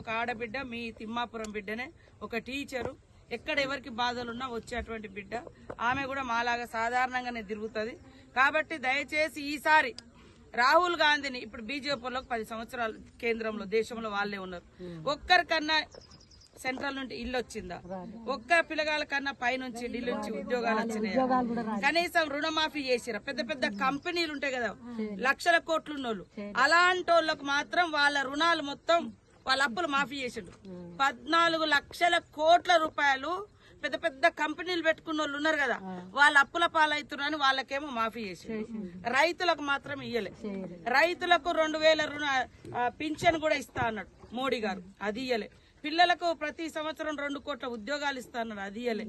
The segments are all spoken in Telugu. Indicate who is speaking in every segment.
Speaker 1: ఒక ఆడబిడ్డ మీ తిమ్మాపురం బిడ్డనే ఒక టీచరు. ఎక్కడ ఎవరికి బాధలున్నా వచ్చేటువంటి బిడ్డ. ఆమె కూడా మాలాగా సాధారణంగానే తిరుగుతుంది. కాబట్టి దయచేసి ఈసారి రాహుల్ గాంధీని ఇప్పుడు బీజేపీలో పది సంవత్సరాలు కేంద్రంలో దేశంలో వాళ్ళే ఉన్నారు. ఒక్కరికన్నా సెంట్రల్ నుండి ఇల్లు వచ్చిందా? ఒక్క పిల్లగాల కన్నా పైనుంచి ఢిల్లీ నుంచి ఉద్యోగాలు వచ్చినాయా? కనీసం రుణమాఫీ చేసిరా? పెద్ద పెద్ద కంపెనీలు ఉంటాయి కదా లక్షల కోట్లు ఉన్నోళ్ళు అలాంటి వాళ్ళకు మాత్రం వాళ్ళ రుణాలు మొత్తం వాళ్ళ అప్పులు మాఫీ చేసిండు. పద్నాలుగు లక్షల కోట్ల రూపాయలు పెద్ద పెద్ద కంపెనీలు పెట్టుకున్న వాళ్ళు ఉన్నారు కదా వాళ్ళ అప్పుల పాలవుతున్నారని వాళ్ళకేమో మాఫీ చేసిండు. రైతులకు మాత్రం ఇయ్యలే. రైతులకు రెండు వేల రుణ పింఛన్ కూడా ఇస్తా అన్నాడు మోడీ గారు. అది ఇయ్యలే. పిల్లలకు ప్రతి సంవత్సరం రెండు కోట్ల ఉద్యోగాలు ఇస్తా అన్నాడు అది ఇయ్యలే.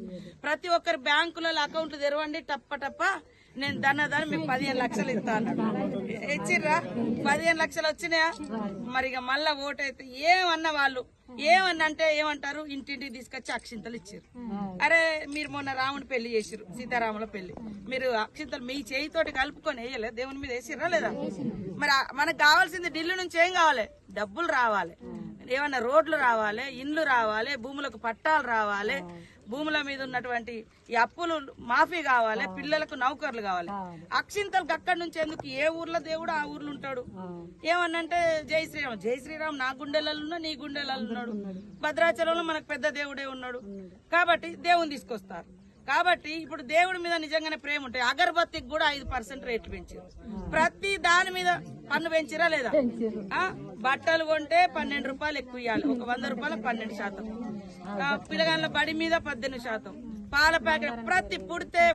Speaker 1: ప్రతి ఒక్కరి బ్యాంకులలో అకౌంట్లు తెరవండి టప్ప టప్ప నేను దాని దాని మీకు పదిహేను లక్షలు ఇస్తా ఇచ్చిర్రా? పదిహేను లక్షలు వచ్చినాయా? మరి ఇక మళ్ళా ఓటైతే ఏమన్నా వాళ్ళు ఏమన్నా అంటే ఏమంటారు? ఇంటింటికి తీసుకొచ్చి అక్షింతలు ఇచ్చారు అరే మీరు మొన్న రాముని పెళ్ళి చేసిరు సీతారాముల పెళ్ళి. మీరు అక్షింతలు మీ చేయితోటి కలుపుకొని వేయలే? దేవుని మీద వేసిర్రా లేదా? మరి మనకు కావాల్సింది ఢిల్లీ నుంచి ఏం కావాలి? డబ్బులు రావాలి. ఏమన్నా రోడ్లు రావాలి ఇండ్లు రావాలి భూములకు పట్టాలు రావాలి భూముల మీద ఉన్నటువంటి ఈ అప్పులు మాఫీ కావాలి పిల్లలకు నౌకర్లు కావాలి. అక్షింతలకు అక్కడి నుంచి ఎందుకు? ఏ ఊర్లో దేవుడు ఆ ఊర్లో ఉంటాడు. ఏమన్నంటే జై శ్రీరామ్ జై శ్రీరామ్ నా గుండెలలో ఉన్నా నీ గుండెలలో ఉన్నాడు. భద్రాచలంలో మనకు పెద్ద దేవుడే ఉన్నాడు. కాబట్టి దేవుని తీసుకొస్తారు. కాబట్టి ఇప్పుడు దేవుడి మీద నిజంగానే ప్రేమ ఉంటాయి అగరబత్తికి కూడా ఐదు పర్సెంట్ రేట్లు పెంచారు. ప్రతి దాని మీద పన్ను పెంచిరా లేదా? బట్టలు కొంటే పన్నెండు రూపాయలు ఎక్కువ ఇవ్వాలి ఒక వంద రూపాయలకు పన్నెండు శాతం. పిల్లగాళ్ళ బడి మీద పద్దెనిమిది శాతం. పాల ప్యాకెట్ ప్రతి పుడితే